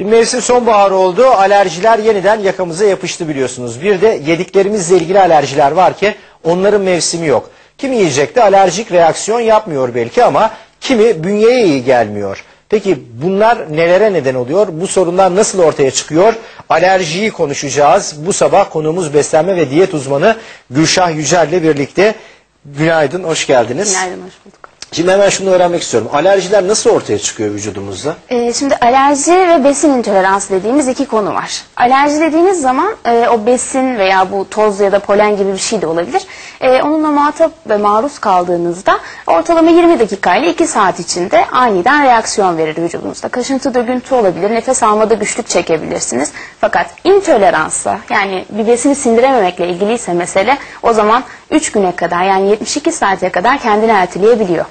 Şimdi mevsim sonbahar oldu. Alerjiler yeniden yakamıza yapıştı biliyorsunuz. Bir de yediklerimizle ilgili alerjiler var ki onların mevsimi yok. Kimi yiyecekte alerjik reaksiyon yapmıyor belki ama kimi bünyeye iyi gelmiyor. Peki bunlar nelere neden oluyor? Bu sorunlar nasıl ortaya çıkıyor? Alerjiyi konuşacağız. Bu sabah konuğumuz beslenme ve diyet uzmanı Gülşah Yücel ile birlikte. Günaydın, hoş geldiniz. Günaydın, hoş bulduk. Şimdi hemen şunu öğrenmek istiyorum. Alerjiler nasıl ortaya çıkıyor vücudumuzda? Ee, şimdi alerji ve besin intoleransı dediğimiz iki konu var. Alerji dediğiniz zaman e, o besin veya bu toz ya da polen gibi bir şey de olabilir. E, onunla muhatap ve maruz kaldığınızda ortalama 20 dakika ile 2 saat içinde aniden reaksiyon verir vücudunuzda. Kaşıntı, döküntü olabilir, nefes almada güçlük çekebilirsiniz. Fakat intoleransa yani bir besini sindirememekle ilgiliyse mesele o zaman 3 güne kadar yani 72 saate kadar kendini erteleyebiliyor.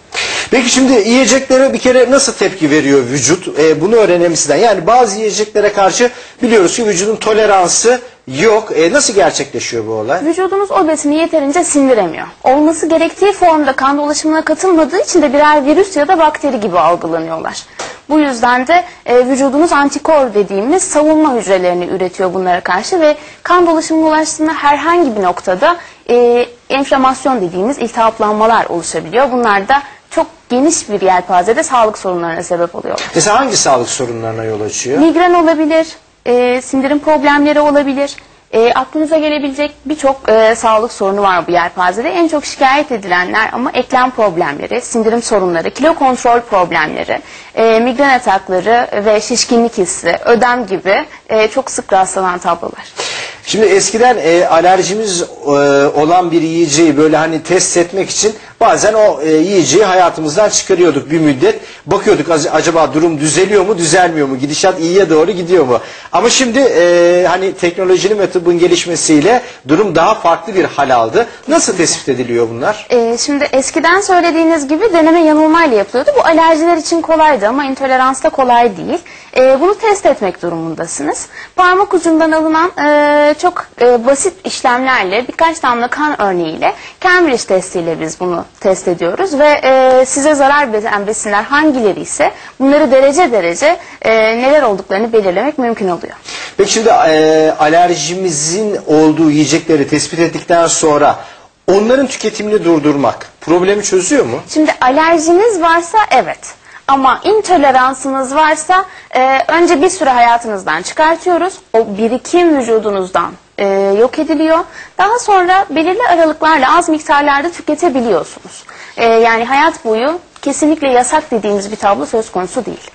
Peki şimdi yiyeceklere bir kere nasıl tepki veriyor vücut? Ee, bunu öğrenelim sizden. Yani bazı yiyeceklere karşı biliyoruz ki vücudun toleransı yok. Ee, nasıl gerçekleşiyor bu olay? Vücudumuz o besini yeterince sindiremiyor. Olması gerektiği formda kan dolaşımına katılmadığı için de birer virüs ya da bakteri gibi algılanıyorlar. Bu yüzden de e, vücudumuz antikor dediğimiz savunma hücrelerini üretiyor bunlara karşı ve kan dolaşımına ulaştığında herhangi bir noktada e, enflamasyon dediğimiz iltihaplanmalar oluşabiliyor. Bunlar da çok geniş bir yelpazede sağlık sorunlarına sebep oluyorlar. Mesela hangi sağlık sorunlarına yol açıyor? Migren olabilir, e, sindirim problemleri olabilir. E, aklınıza gelebilecek birçok e, sağlık sorunu var bu yelpazede. En çok şikayet edilenler ama eklem problemleri, sindirim sorunları, kilo kontrol problemleri, e, migren atakları ve şişkinlik hissi, ödem gibi e, çok sık rastlanan tablolar. Şimdi eskiden e, alerjimiz e, olan bir yiyeceği böyle hani test etmek için bazen o e, yiyeceği hayatımızdan çıkarıyorduk bir müddet. Bakıyorduk acaba durum düzeliyor mu düzelmiyor mu gidişat iyiye doğru gidiyor mu? Ama şimdi e, hani teknolojinin ve tıbbın gelişmesiyle durum daha farklı bir hal aldı. Nasıl tespit ediliyor bunlar? Ee, şimdi eskiden söylediğiniz gibi deneme yanılmayla yapılıyordu. Bu alerjiler için kolaydı ama intoleransta kolay değil. Ee, bunu test etmek durumundasınız. Parmak ucundan alınan e, çok e, basit işlemlerle birkaç damla kan örneğiyle Cambridge testiyle biz bunu test ediyoruz ve e, size zarar veren besinler hangileri ise bunları derece derece e, neler olduklarını belirlemek mümkün oluyor. Peki şimdi e, alerjimizin olduğu yiyecekleri tespit ettikten sonra onların tüketimini durdurmak problemi çözüyor mu? Şimdi alerjiniz varsa evet. Ama intoleransınız varsa e, önce bir süre hayatınızdan çıkartıyoruz. O birikim vücudunuzdan e, yok ediliyor. Daha sonra belirli aralıklarla az miktarlarda tüketebiliyorsunuz. E, yani hayat boyu kesinlikle yasak dediğimiz bir tablo söz konusu değil.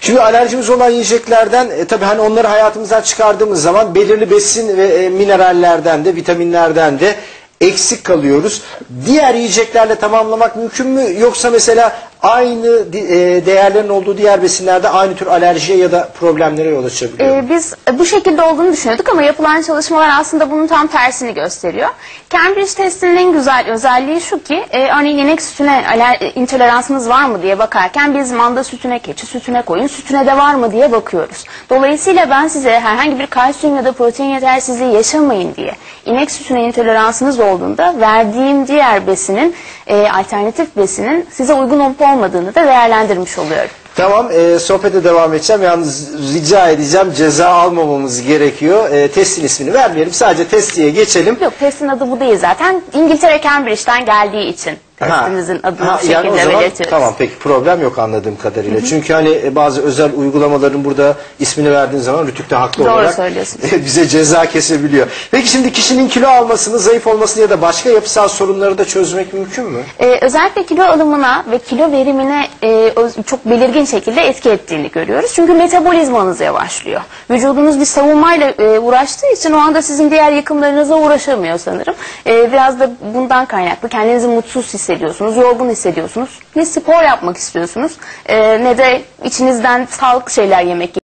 Şimdi alerjimiz olan yiyeceklerden e, tabii hani onları hayatımızdan çıkardığımız zaman belirli besin ve e, minerallerden de vitaminlerden de eksik kalıyoruz. Diğer yiyeceklerle tamamlamak mümkün mü? Yoksa mesela aynı e, değerlerin olduğu diğer besinlerde aynı tür alerjiye ya da problemlere yol açabiliyor. Ee, biz bu şekilde olduğunu düşünüyorduk ama yapılan çalışmalar aslında bunun tam tersini gösteriyor. Cambridge testinin güzel özelliği şu ki, e, örneğin inek sütüne aler, e, intoleransınız var mı diye bakarken biz manda sütüne, keçi sütüne, koyun sütüne de var mı diye bakıyoruz. Dolayısıyla ben size herhangi bir kalsiyum ya da protein yetersizliği yaşamayın diye inek sütüne intoleransınız olduğunda verdiğim diğer besinin, e, alternatif besinin size uygun olup olmadığını da değerlendirmiş oluyorum. Tamam, e, sohbete devam edeceğim. Yalnız rica edeceğim ceza almamamız gerekiyor. E, testin ismini vermeyelim. Sadece testiye geçelim. Yok testin adı bu değil zaten. İngiltere Cambridge'den geldiği için testimizin adını ha, bu yani şekilde o zaman, belirtiyoruz. Tamam peki problem yok anladığım kadarıyla. Çünkü hani e, bazı özel uygulamaların burada ismini verdiğin zaman Rütük de haklı Doğru olarak bize ceza kesebiliyor. Peki şimdi kişinin kilo almasını, zayıf olmasını ya da başka yapısal sorunları da çözmek mümkün mü? Ee, özellikle kilo alımına ve kilo verimine e, çok belirgin şekilde etki ettiğini görüyoruz. Çünkü metabolizmanız yavaşlıyor. Vücudunuz bir savunmayla e, uğraştığı için o anda sizin diğer yakımlarınıza uğraşamıyor sanırım. E, biraz da bundan kaynaklı kendinizi mutsuz hissediyorsunuz, yorgun hissediyorsunuz. Ne spor yapmak istiyorsunuz e, ne de içinizden sağlıklı şeyler yemek